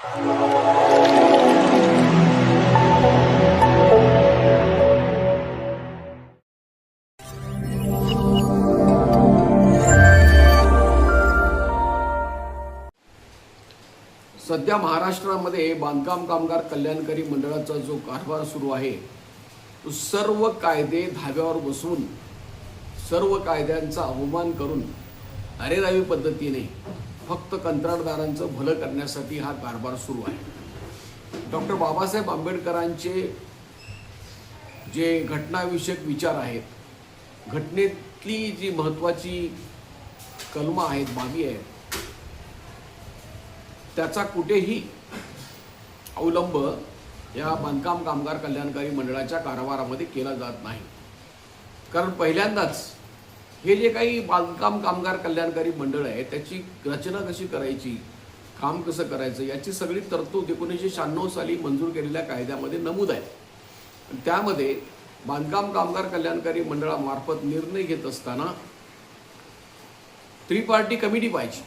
सध्या महाराष्ट्रामध्ये बांधकाम कामगार कल्याणकारी मंडळाचा जो कारभार सुरू आहे तो सर्व कायदे धाब्यावर बसवून सर्व कायद्यांचा अवमान करून अरेरावी पद्धतीने फक्त कंत्राटदारांचं भलं करण्यासाठी हा कारभार सुरू आहे. डॉक्टर बाबासाहेब आंबेडकरांचे जे घटनाविषयक विचार आहेत घटनेतली जी महत्त्वाची कलमं आहेत बाबी आहेत त्याचा कुठेही अवलंब या बांधकाम कामगार कल्याणकारी मंडळाच्या कारभारामध्ये केला जात नाही. कारण पहिल्यांदाच हे जे काही बांधकाम कामगार कल्याणकारी मंडळ आहे त्याची रचना कशी करायची काम कसं करायचं याची सगळी तरतूद एकोणीसशे शहाण्णव साली मंजूर केलेल्या कायद्यामध्ये नमूद आहे. त्यामध्ये बांधकाम कामगार कल्याणकारी मंडळामार्फत निर्णय घेत असताना त्रिपार्टी कमिटी पाहिजे.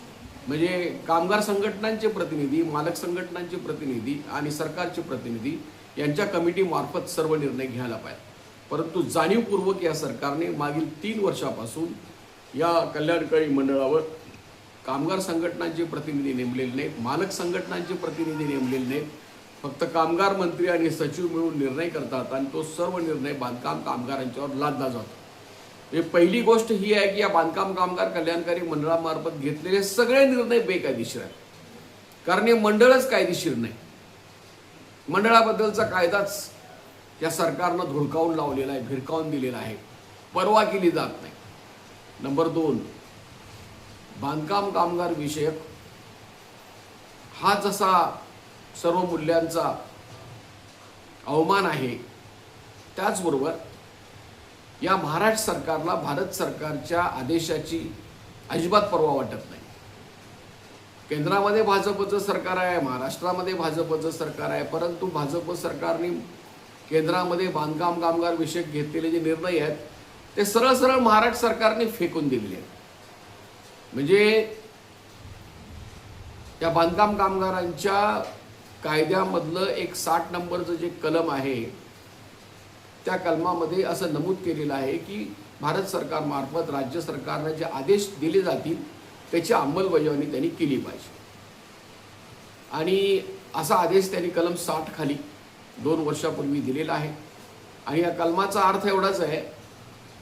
म्हणजे कामगार संघटनांचे प्रतिनिधी मालक संघटनांचे प्रतिनिधी आणि सरकारचे प्रतिनिधी यांच्या कमिटीमार्फत सर्व निर्णय घ्यायला पाहिजे. परंतु जाणीवपूर्वक या सरकारने मागील तीन वर्षापासून या कल्याणकारी मंडळावर कामगार संघटनांचे प्रतिनिधी नेमलेले नाहीत मालक संघटनांचे प्रतिनिधी नेमलेले नाहीत. फक्त कामगार मंत्री आणि सचिव मिळून निर्णय करतात आणि तो सर्व निर्णय बांधकाम कामगारांच्यावर लादला जातो. म्हणजे पहिली गोष्ट ही आहे की या बांधकाम कामगार कल्याणकारी मंडळामार्फत घेतलेले सगळे निर्णय बेकायदेशीर आहेत. कारण हे मंडळच कायदेशीर नाही. मंडळाबद्दलचा कायदाच या सरकारनं धुडकावून लावलेला आहे भिरकावून दिलेला आहे. परवा केली जात नाही. नंबर दोन बांधकाम कामगार विषयक हा जसा सर्व मूल्यांचा अवमान आहे त्याचबरोबर या महाराष्ट्र सरकारला भारत सरकारच्या आदेशाची अजिबात पर्वा वाटत नाही. केंद्रामध्ये भाजपचं सरकार आहे महाराष्ट्रामध्ये भाजपचं सरकार आहे परंतु भाजप सरकारने केंद्रामध्ये बांधकाम कामगार विषयक घेतलेले जे निर्णय आहेत ते सरळ सरळ महाराष्ट्र सरकारने फेकून दिलेले आहेत. म्हणजे त्या बांधकाम कामगारांच्या कायद्यामधलं एक साठ नंबरचं जे कलम आहे त्या कलमामध्ये असं नमूद केलेलं आहे की भारत सरकारमार्फत राज्य सरकारने जे आदेश दिले जातील त्याची अंमलबजावणी त्यांनी केली पाहिजे. आणि असा आदेश त्यांनी कलम साठ खाली दोन वर्षापूर्वी दिलेला आहे. आणि या कलमाचा अर्थ एवढाच आहे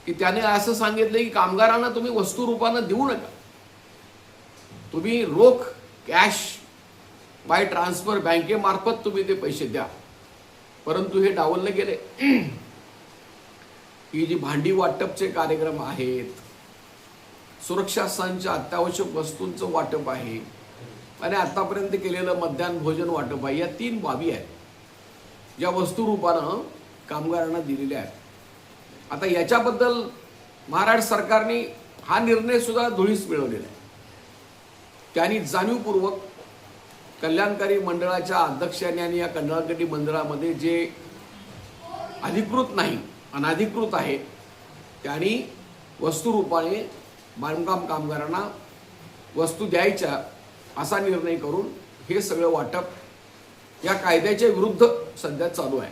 की त्याने असं सांगितलं की कामगारांना तुम्ही वस्तू रूपानं देऊ नका. तुम्ही रोख कॅश बाय ट्रान्सफर बँकेमार्फत तुम्ही ते पैसे द्या. परंतु हे डावलले गेले ही जी भांडी वाटपचे कार्यक्रम आहेत सुरक्षा संच अत्यावश्यक वस्तूंचं वाटप आहे. आणि आतापर्यंत केलेलं मध्यान्ह भोजन वाटप आहे. या तीन बाबी आहेत. ज्या वस्तुरूपानं कामगारांना दिलेल्या आहेत. आता याच्याबद्दल महाराष्ट्र सरकारने हा निर्णय सुद्धा धुळीस मिळवलेला आहे. त्यांनी जाणीवपूर्वक कल्याणकारी मंडळाच्या अध्यक्षांनी आणि या कल्याणकारी मंडळामध्ये जे अधिकृत नाही अनाधिकृत आहे त्यांनी वस्तुरूपाने बांधकाम कामगारांना वस्तू द्यायच्या असा निर्णय करून हे सगळं वाटप या कायद्याच्या विरुद्ध सध्या चालू आहे.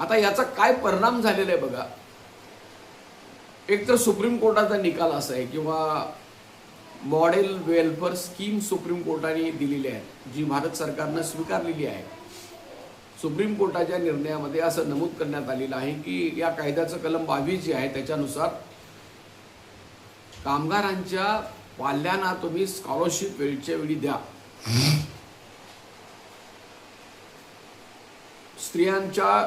आता याचा काय परिणाम झालेला आहे बघा. एक तर सुप्रीम कोर्टाचा निकाल असा आहे किंवा मॉडेल वेलफेअर स्कीम सुप्रीम कोर्टाने दिलेली आहे जी भारत सरकारनं स्वीकारलेली आहे. सुप्रीम कोर्टाच्या निर्णयामध्ये असं नमूद करण्यात आलेलं आहे की या कायद्याचं कलम बावीस जे आहे त्याच्यानुसार कामगारांच्या पाल्यांना तुम्ही स्कॉलरशिप वेळच्या वेळी द्या. स्त्रियांच्या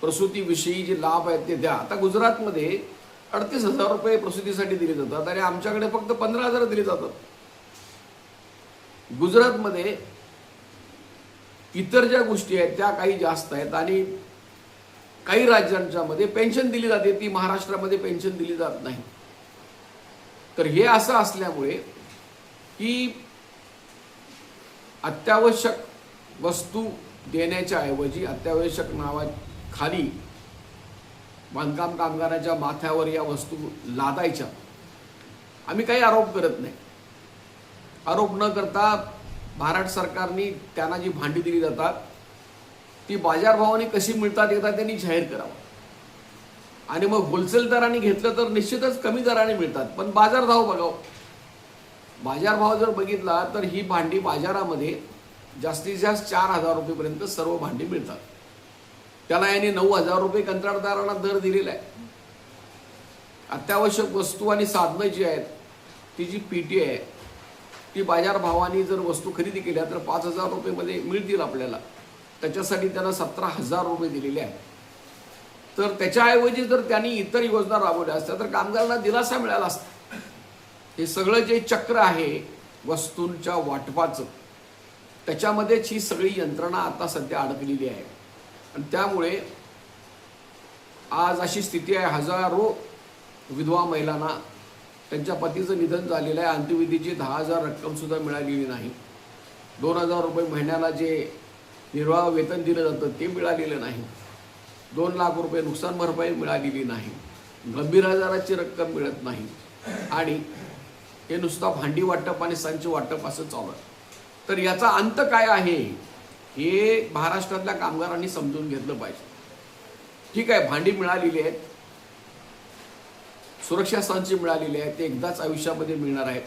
प्रसूतीविषयी जे लाभ आहेत ते द्या. आता गुजरातमध्ये अडतीस हजार रुपये प्रसूतीसाठी दिले जातात आणि आमच्याकडे फक्त पंधरा हजार दिले जातात. गुजरातमध्ये इतर ज्या गोष्टी आहेत त्या काही जास्त आहेत आणि काही राज्यांच्या मध्ये पेन्शन दिली जाते ती महाराष्ट्रामध्ये पेन्शन दिली जात नाही. तर हे असं असल्यामुळे की अत्यावश्यक वस्तू देण्याच्या ऐवजी अत्यावश्यक नावा खाली बांधकाम कामगाराच्या माथ्यावर या वस्तू लादायच्या. आम्ही काही आरोप करत नाही. आरोप न करता भारत सरकारने त्यांना जी भांडी दिली जातात ती बाजारभावाने कशी मिळतात येतात त्यांनी जाहीर करावं. आणि मग होलसेल दराने घेतलं तर निश्चितच कमी दराने मिळतात. पण बाजारभाव बघावं हो. बाजारभाव जर बघितला तर ही भांडी बाजारामध्ये जास्तीत जास्त चार हजार रुपयेपर्यंत सर्व भांडी मिळतात. त्याला यांनी नऊ हजार रुपये कंत्राटदाराला दर दिलेला आहे. अत्यावश्यक वस्तू आणि साधनं जी आहेत ती जी पीटी आहे ती बाजारभावाने जर वस्तू खरेदी केल्या तर पाच हजार रुपयेमध्ये मिळतील आपल्याला. त्याच्यासाठी त्यांना सतरा हजार रुपये दिलेले आहेत. तर त्याच्याऐवजी जर त्यांनी इतर योजना राबवल्या असत्या तर कामगारांना दिलासा मिळाला असता. हे सगळं जे चक्र आहे वस्तूंच्या वाटपाचं त्याच्यामध्येच ही सगळी यंत्रणा आता सध्या अडकलेली आहे. आणि त्यामुळे आज अशी स्थिती आहे हजारो विधवा महिलांना त्यांच्या पतीचं निधन झालेलं आहे. अंत्यविधीची दहा हजार रक्कमसुद्धा मिळालेली नाही. दोन हजार रुपये महिन्याला जे निर्वाह वेतन दिलं जातं ते मिळालेलं नाही. दोन लाख रुपये नुकसान भरपाई मिळालेली नाही. गंभीर आजाराची रक्कम मिळत नाही. आणि हे नुसता भांडी वाटप आणि संच वाटप असं चालू आहे. तर याचा अंत काय आहे? हे महाराष्ट्रातल्या कामगारांनी समजून घेतलं पाहिजे. ठीक आहे भांडी मिळालेली आहेत. सुरक्षा संच मिळालेली आहेत. ते एकदाच आयुष्यामध्ये मिळणार आहेत.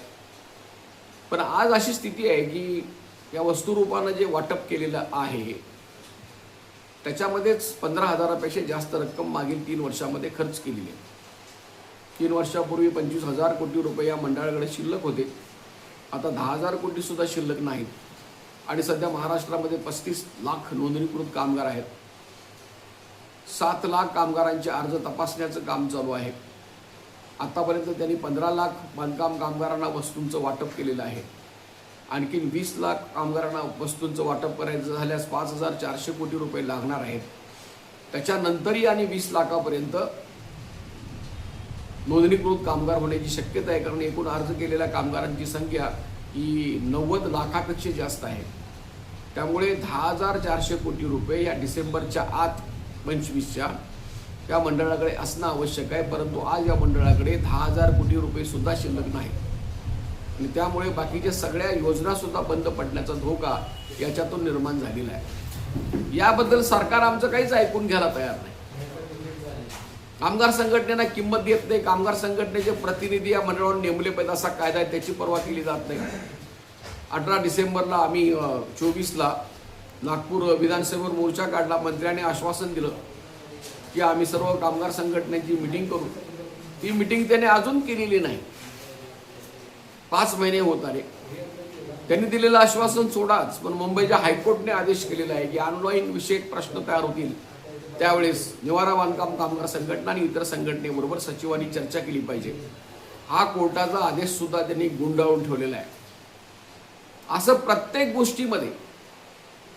पण आज अशी स्थिती आहे की या वस्तुरूपानं जे वाटप केलेलं आहे त्याच्यामध्येच पंधरा हजारापेक्षा जास्त रक्कम मागील तीन वर्षामध्ये खर्च केलेली आहे. तीन वर्षापूर्वी पंचवीस हजार कोटी रुपये या मंडळाकडे शिल्लक होते. आता दहा हजार कोटीसुद्धा शिल्लक नाहीत. आणि सध्या महाराष्ट्रामध्ये पस्तीस लाख नोंदणीकृत कामगार आहेत. सात लाख कामगारांचे अर्ज तपासण्याचं काम चालू आहे. आतापर्यंत त्यांनी पंधरा लाख बांधकाम कामगारांना वस्तूंचं वाटप केलेलं आहे. आणखीन वीस लाख कामगारांना वस्तूंचं वाटप करायचं झाल्यास पाच हजार चारशे कोटी रुपये लागणार आहेत. त्याच्यानंतरही आणि वीस लाखापर्यंत नोंदणीकृत कामगार होण्याची शक्यता आहे कारण एकूण अर्ज केलेल्या कामगारांची संख्या ही नव्वद लाखापेक्षा जास्त आहे. त्यामुळे दहा हजार चारशे कोटी रुपये या डिसेंबरच्या आत पंचवीसच्या या मंडळाकडे असणं आवश्यक आहे परंतु आज या मंडळाकडे दहा हजार कोटी रुपये सुद्धा शिल्लक नाही आणि त्यामुळे बाकीच्या सगळ्या योजनासुद्धा बंद पडण्याचा धोका याच्यातून निर्माण झालेला आहे. याबद्दल सरकार आमचं काहीच ऐकून घ्यायला तयार नाही. कामगार संघटनेला किंमत देत नाही. कामगार संघटनेचे प्रतिनिधी या मंडळावर नेमले पाहिजे असा कायदा आहे त्याची पर्वा केली जात नाही. अठरा डिसेंबरला आम्ही चोवीसला नागपूर विधानसभेवर मोर्चा काढला. मंत्र्याने आश्वासन दिलं की आम्ही सर्व कामगार संघटनेची मिटिंग करू. ती मिटिंग त्याने अजून केलेली नाही. पाच महिने होत आले. त्यांनी दिलेलं आश्वासन सोडाच पण मुंबईच्या हायकोर्टने आदेश केलेला आहे की ऑनलाईन विषयक प्रश्न तयार होतील. त्यावेळेस निवारा बांधकाम कामगार संघटना आणि इतर संघटनेबरोबर सचिवांनी चर्चा केली पाहिजे. हा कोर्टाचा आदेश सुद्धा त्यांनी गुंडाळून ठेवलेला आहे. असं प्रत्येक गोष्टीमध्ये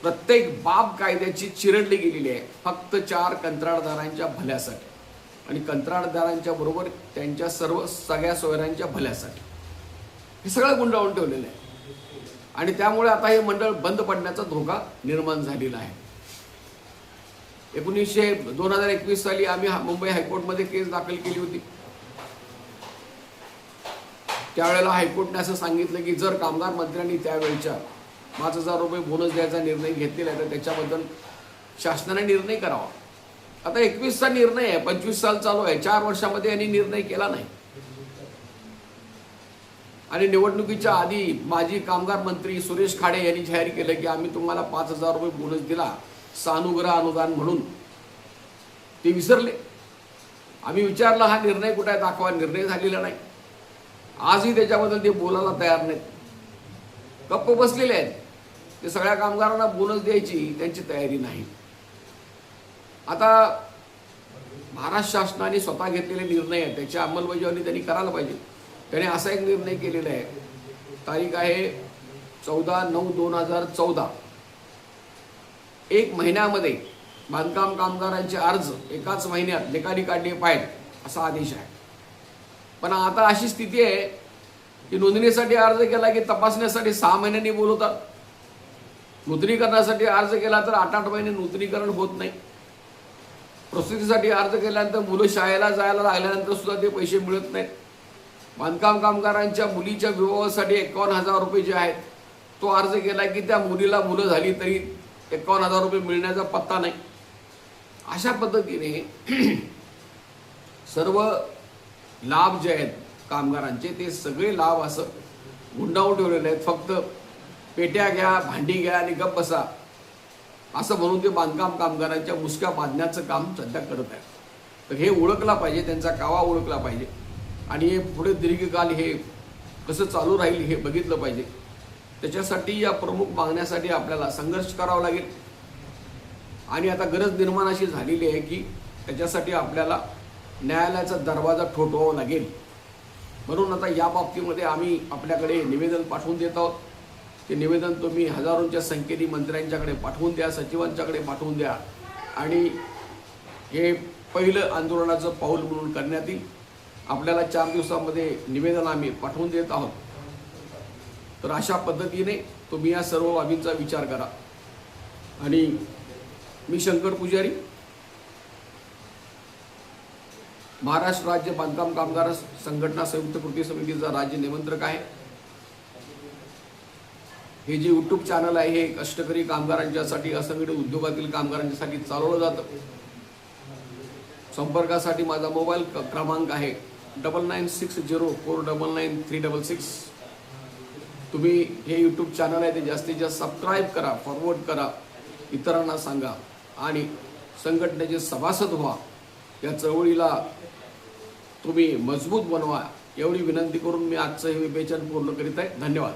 प्रत्येक बाब कायद्याची चिरडली गेलेली आहे. फक्त चार कंत्राटदारांच्या भल्यासाठी. आणि कंत्राटदारांच्या बरोबर त्यांच्या सर्व सगळ्या सोयऱ्यांच्या भल्यासाठी. हे सगळं गुंडाळून ठेवलेलं आहे. आणि त्यामुळे आता हे मंडळ बंद पडण्याचा धोका निर्माण झालेला आहे. एकोणीसशे दोन हजार एकवीस साली आम्ही मुंबई हायकोर्टमध्ये केस दाखल केली होती. त्यावेळेला हायकोर्टने असं सांगितलं की जर कामगार मंत्र्यांनी त्यावेळच्या पाच हजार रुपये बोनस द्यायचा निर्णय घेतलेला आहे तर त्याच्याबद्दल शासनाने निर्णय करावा. आता एकवीसचा निर्णय आहे पंचवीस साल चालू आहे चार वर्षामध्ये यांनी निर्णय केला नाही. आणि निवडणुकीच्या आधी माजी कामगार मंत्री सुरेश खाडे यांनी जाहीर केलं की आम्ही तुम्हाला पाच हजार रुपये बोनस दिला. सानुग्रह अनुदान म्हणून ते विसरले. आम्ही विचारला हा निर्णय कुठे आहे? दाखवा निर्णय झालेला नाही. आजही त्याच्याबद्दल ते बोलायला तयार नाहीत. गप्प बसलेले आहेत. ते सगळ्या कामगारांना बोनस द्यायची त्यांची तयारी नाही. आता महाराष्ट्र शासनाने स्वतः घेतलेले निर्णय आहेत. त्याची अंमलबजावणी त्यांनी करायला पाहिजे. त्याने असा एक निर्णय केलेला आहे. तारीख आहे चौदा नऊ दोन हजार चौदा. एक महिन्यामध्ये बांधकाम कामगारांचे अर्ज एकाच महिन्यात निकाली काढले पाहिजे असा आदेश आहे. पण आता अशी स्थिती आहे की नोंदणीसाठी अर्ज केला की तपासण्यासाठी सहा महिन्यांनी बोलवतात. नूतनीकरणासाठी अर्ज केला तर आठ आठ महिने नूतनीकरण होत नाही. प्रसूतीसाठी अर्ज केल्यानंतर मुलं शाळेला जायला लागल्यानंतर सुद्धा ते पैसे मिळत नाहीत. बांधकाम कामगारांच्या मुलीच्या विवाहासाठी एकावन्न हजार रुपये जे आहेत तो अर्ज केला की त्या मुलीला मुलं झाली तरी एकावन्न हजार रुपये मिळण्याचा पत्ता नाही. अशा पद्धतीने सर्व लाभ जे आहेत कामगारांचे ते सगळे लाभ असं गुंडावून ठेवलेले आहेत. फक्त पेट्या घ्या भांडी घ्या आणि गप्प बसा. असं म्हणून ते बांधकाम कामगारांच्या मुसक्या बांधण्याचं काम सध्या करत आहे तर हे ओळखला पाहिजे त्यांचा कावा ओळखला पाहिजे. आणि हे पुढे दीर्घकाल हे कसं चालू राहील हे बघितलं पाहिजे. त्याच्यासाठी या प्रमुख मागण्यासाठी आपल्याला संघर्ष करावा लागेल. आणि आता गरज निर्माण अशी झालेली आहे की त्याच्यासाठी आपल्याला न्यायालयाचा दरवाजा ठोठवावा लागेल. म्हणून आता या बाबतीमध्ये आम्ही आपल्याकडे निवेदन पाठवून देत आहोत. ते निवेदन तुम्ही हजारोंच्या संख्येने मंत्र्यांच्याकडे पाठवून द्या सचिवांच्याकडे पाठवून द्या. आणि हे पहिलं आंदोलनाचं पाऊल म्हणून करण्यात येईल. आपल्याला चार दिवसामध्ये निवेदन आम्ही पाठवून देत आहोत. तर अशा पद्धतीने तुम्ही या सर्व बाबींचा विचार करा. आणि मी शंकर पुजारी महाराष्ट्र राज्य बांधकाम कामगार संघटना संयुक्त कृती समितीचा राज्य निमंत्रक आहे. हे जे यूट्यूब चॅनल आहे हे कष्टकरी कामगारांच्यासाठी असंघटित उद्योगातील कामगारांच्यासाठी चालवलं जातं. संपर्कासाठी माझा मोबाईल क- क्रमांक आहे double nine six zero four double nine three double six तुम्ही हे यूट्यूब चॅनल आहे ते जास्तीत जास्त सबस्क्राईब करा फॉरवर्ड करा इतरांना सांगा आणि संघटनेचे सभासद व्हा. या चळवळीला तुम्ही मजबूत बनवा एवढी विनंती करून मी आजचं हे विवेचन पूर्ण करीत आहे. धन्यवाद.